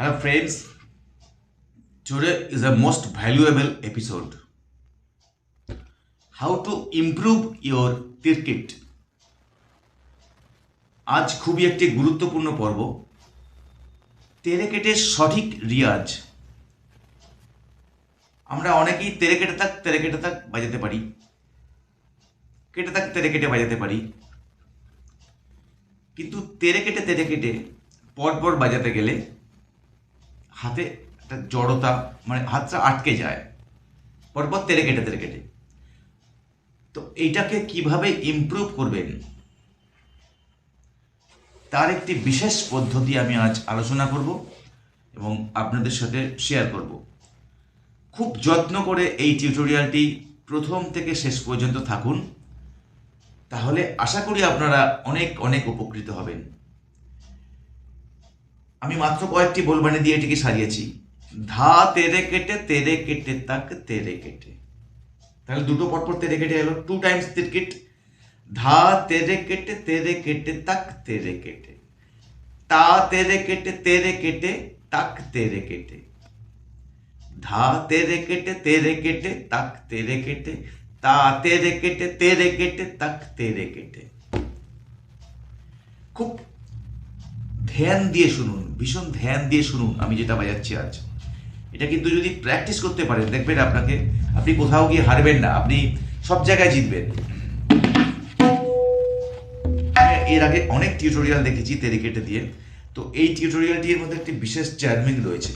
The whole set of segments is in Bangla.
Hello, friends. Today is a most valuable episode. How to improve your cricket. আজ খুবই একটি গুরুত্বপূর্ণ পর্ব তেরেকেটের সঠিক রিয়াজ আমরা অনেকেই তেরে কেটে থাক তেরে কেটে থাক বাজাতে পারি কেটে থাক তেরে কেটে বাজাতে পারি কিন্তু তেরে কেটে তেরে কেটে পরপর বাজাতে গেলে হাতে একটা জড়তা মানে হাতটা আটকে যায়। পরপর তেরে কেটে তেরে কেটে। তো এইটাকে কীভাবে ইমপ্রুভ করবেন? তার একটি বিশেষ পদ্ধতি আমি আজ আলোচনা করব এবং আপনাদের সাথে শেয়ার করব। খুব যত্ন করে এই টিউটোরিয়ালটি প্রথম থেকে শেষ পর্যন্ত থাকুন। তাহলে আশা করি আপনারা অনেক অনেক উপকৃত হবেন। আমি মাত্র কয়েকটি বলবানি দিয়ে এটিকে সারিয়েছি। ধা তেরে কেটে তেরে কেটে তাক, তেরে কেটে। তাহলে দুটো পরপর তেরে কেটে এলো। টু টাইমস ক্রিকেট ধা তেরে কেটে তেরে কেটে তাক, তেরে কেটে। তা তেরে কেটে তেরে কেটে তাক, তেরে কেটে। ধা তেরে কেটে তেরে কেটে তাক, তেরে কেটে। তা তেরে কেটে তেরে কেটে তাক, তেরে কেটে। খুব ধ্যান দিয়ে শুনুন। ভীষণ ধ্যান দিয়ে শুনুন, আমি যেটা বাজাচ্ছি আজ। এটা কিন্তু যদি প্র্যাকটিস করতে পারেন, দেখবেন আপনাকে, আপনি কোথাও গিয়ে হারবেন না, আপনি সব জায়গায় জিতবেন। আমি এর আগে অনেক টিউটোরিয়াল দেখেছি তেরে কেটে দিয়ে। তো এই টিউটোরিয়ালটির মধ্যে একটি বিশেষ চার্মিং রয়েছে।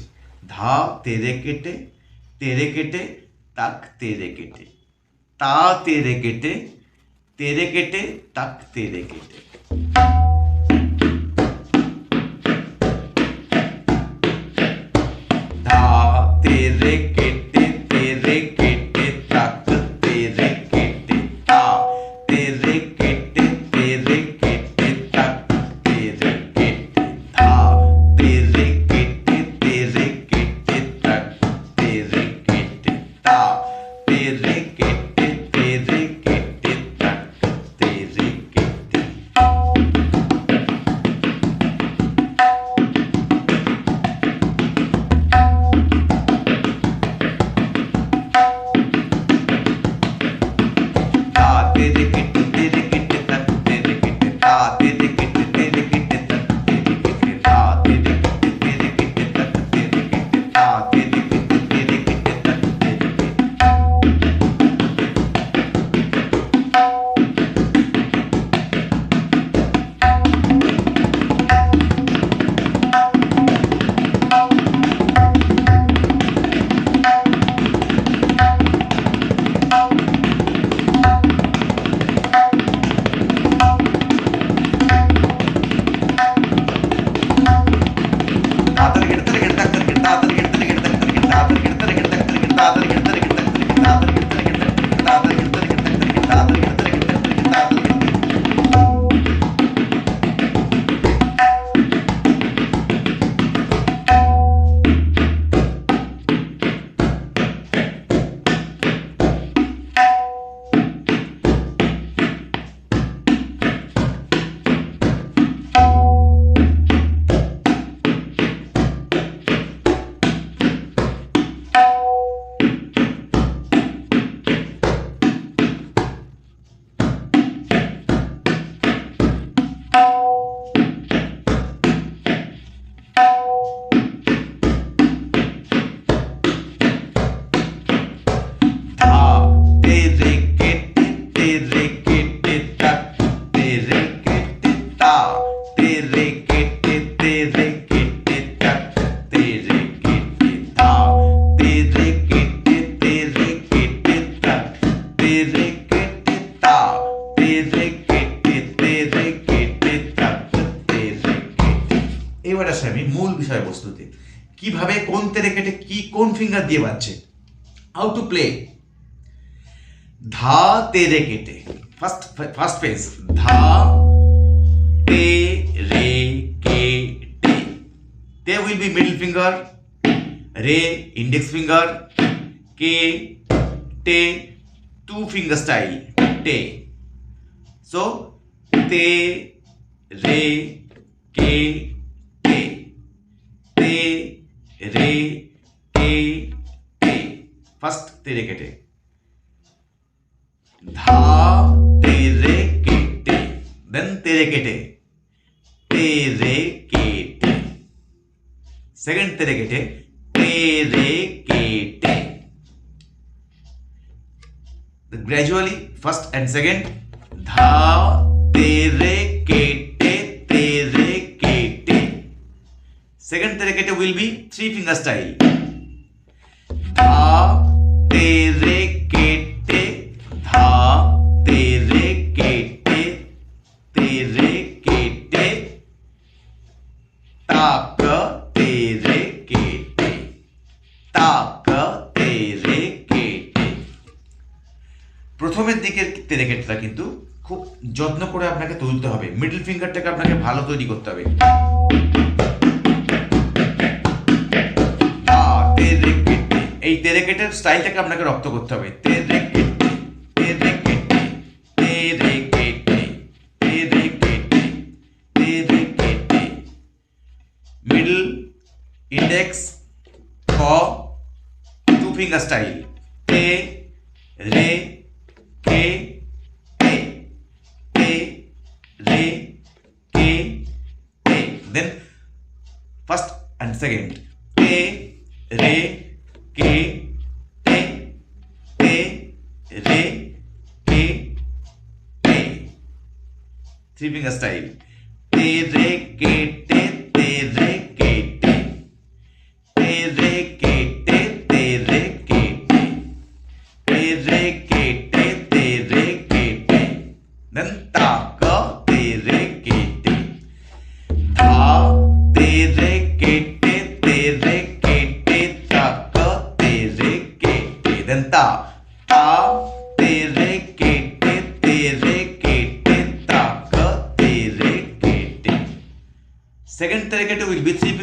ধা তেরে কেটে তেরে কেটে, তাক, তেরে কেটে। তা, তেরে কেটে তেরে কেটে, তাক, তেরে কেটে। এবার আসে আমি মূল বিষয়বস্তুতে কিভাবে কোন তেরে কেটে কি কোন ফিঙ্গার দিয়ে বাজছে হাউ টু প্লে ধা তেরে কেটে ফার্স্ট ফার্স্ট পেজ ধা তে রে কে টে তে উইল বি মিডল ফিঙ্গার রে ইন্ডেক্স ফিঙ্গার কে টে টু ফিঙ্গার স্টাইল টে সো তে রে কে रे रे, टे टे। फ़र्स्ट तेरे के टे धा, तेरे के टे देन तेरे के टे तेरे के टे सेकंड तेरे के टे तेरे के टे gradually, first and second dha tere ket second terekete will be three finger style dha tere kete dha tere kete tere kete tak tere kete tak tere kete প্রথমের দিকের তেরেকেটটা কিন্তু খুব যত্ন করে আপনাকে তুলতে হবে মিডল ফিঙ্গারটাকে আপনাকে ভালো তৈরি করতে হবে এই তেরেকেটের স্টাইলটাকে আপনাকে রপ্ত করতে হবে তেরেকেটে, তেরেকেটে, তেরেকেটে, তেরেকেটে, তেরেকেটে। মিডল ইন্ডেক্স খ টু ফিঙ্গার স্টাইল তে রে কে তে তে রে কে তে দেন ফার্স্ট অ্যান্ড সেকেন্ড তে রে three finger style तेरे के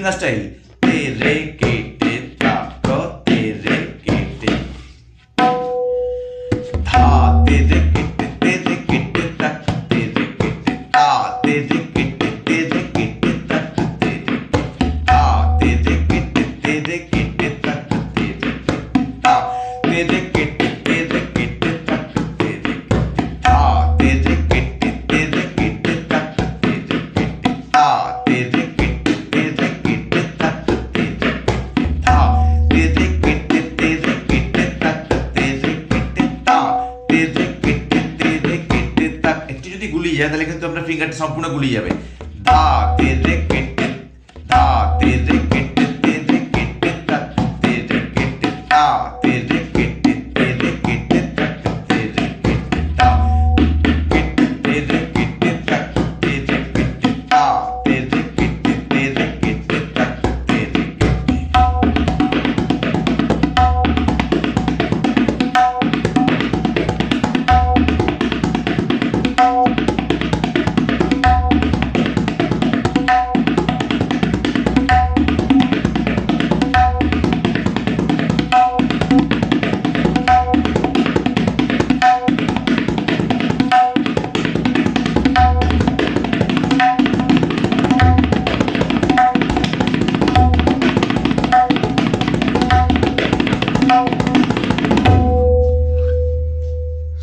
Gimnastyle. Te তাহলে কিন্তু আপনার ফিঙ্গারটা সম্পূর্ণ গুলিয়ে যাবে। দা তে রে ধা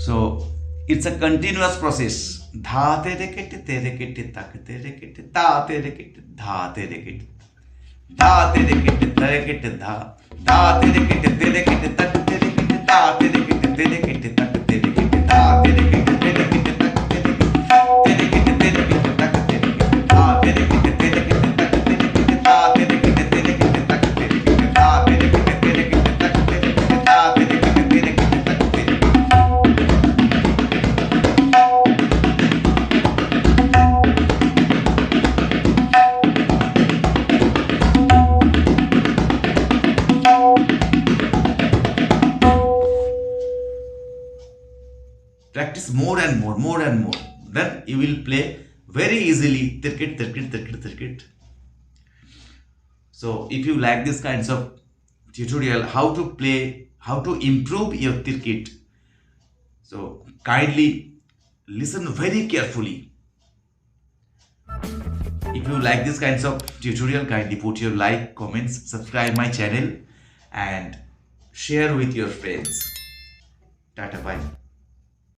So it's a continuous process. Dha tere te tere kiti tak ta te kiti dha tere kiti da tere kiti dha da tere te tere kiti tak ta tere kiti te kiti tak practice more and more, more and more. Then you will play very easily. Tirkit, tirkit, tirkit, tirkit. So if you like this kinds of tutorial, how to play, how to improve your tirkit. So kindly listen very carefully. If you like this kinds of tutorial, kindly put your like, comments, subscribe my channel and share with your friends. Tata bye.